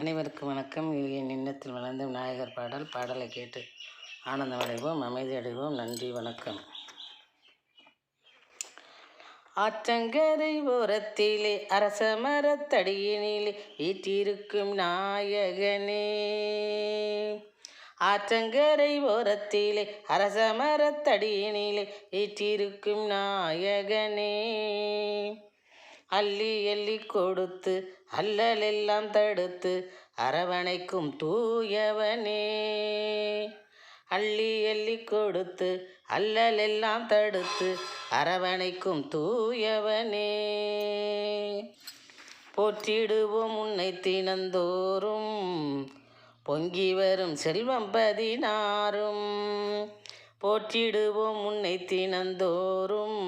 அனைவருக்கும் வணக்கம். இது என் எண்ணத்தில் வளர்ந்த விநாயகர் பாடல். பாடலை கேட்டு ஆனந்தம் அடைவோம் அமைதி அடைவோம் நன்றி வணக்கம். ஆற்றங்கரை ஓரத்திலே அரச மரத்தடியினிலே ஈட்டியிருக்கும் நாயகனே. ஆற்றங்கரை ஓரத்திலே அரச மரத்தடியினிலே ஈட்டியிருக்கும் நாயகனே. அள்ளி எள்ளி கொடுத்து அல்லலெல்லாம் தடுத்து அரவணைக்கும் தூயவனே. அள்ளி எள்ளி கொடுத்து அல்லலெல்லாம் தடுத்து அரவணைக்கும் தூயவனே. போற்றிடுவோம் உன்னை தினந்தோறும் பொங்கி வரும் செல்வம் பதினாறும். போற்றிடுவோம் உன்னை தினந்தோறும்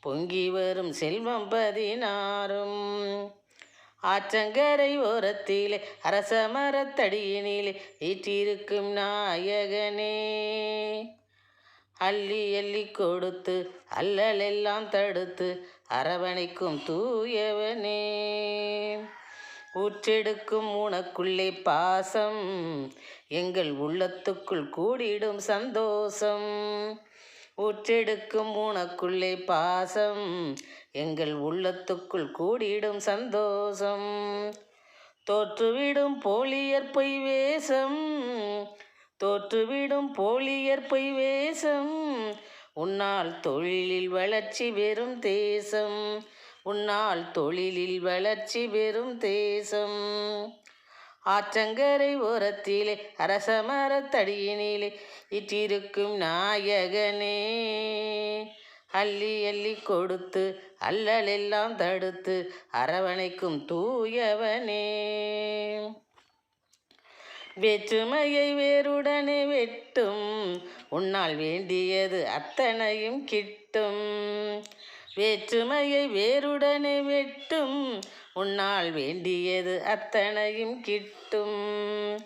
பொங்கி வரும் செல்வம் பதினாறும். ஆற்றங்கரை ஓரத்திலே அரச மரத்தடியினிலே ஈற்றிருக்கும் நாயகனே. அள்ளி அள்ளி கொடுத்து அல்லலெல்லாம் தடுத்து அரவணைக்கும் தூயவனே. ஊற்றெடுக்கும் உனக்குள்ளே பாசம் எங்கள் உள்ளத்துக்குள் கூடிடும் சந்தோஷம். ஊற்றெடுக்கும் உனக்குள்ளே பாசம் எங்கள் உள்ளத்துக்குள் கூடிடும் சந்தோஷம். தோற்றுவிடும் போலியர் பொய் வேஷம் தோற்றுவிடும் போலியர் பொய் வேஷம். உன்னால் தொழிலில் வளர்ச்சி பெறும் தேசம் உன்னால் தொழிலில் வளர்ச்சி பெறும் தேசம். ஆற்றங்கரை ஓரத்திலே அரச மரத்தடியினிலே இற்றிருக்கும் நாயகனே. அள்ளி அள்ளி கொடுத்து அல்லலெல்லாம் தடுத்து அரவணைக்கும் தூயவனே. வேற்றுமையை வேறுடனே வெட்டும் உன்னால் வேண்டியது அத்தனையும் கிட்டும். வேற்றுமையை வேறுடனே வெட்டும் உன்னால் வேண்டியது அத்தனையும் கிட்டும்.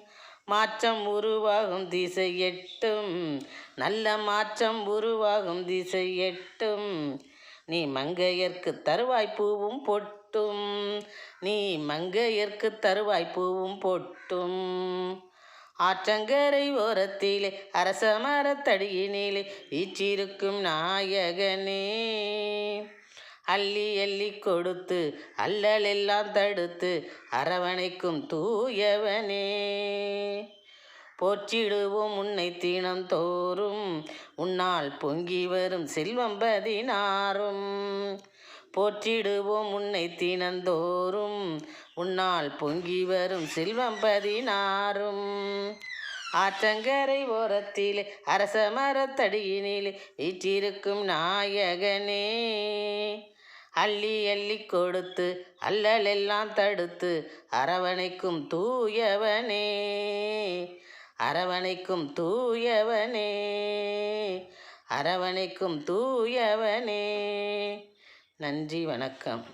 மாற்றம் உருவாகும் திசை எட்டும். நல்ல மாற்றம் உருவாகும் திசை எட்டும். நீ மங்கையர்க்கு தருவாய் பூவும் பொட்டும். நீ மங்கையர்க்கு தருவாய் பூவும் பொட்டும். ஆற்றங்கரை ஓரத்திலே அரச மரத்தடியினிலே வீச்சிருக்கும் நாயகனே. அள்ளி எள்ளி கொடுத்து அல்லலெல்லாம் தடுத்து அரவணைக்கும் தூயவனே. போற்றிடுவோம் உன்னை தீனம் தோறும் உன்னால் பொங்கி வரும் செல்வம் பதினாறும். போற்றிடுவோம் உன்னை தினந்தோறும் உன்னால் பொங்கி வரும் செல்வம் பதினாறும். ஆற்றங்கரை ஓரத்திலே அரச மரத்தடியினிலே வீற்றிருக்கும் நாயகனே. அள்ளி அள்ளி கொடுத்து அல்லலெல்லாம் தடுத்து அரவணைக்கும் தூயவனே அரவணைக்கும் தூயவனே அரவணைக்கும் தூயவனே. நன்றி வணக்கம்.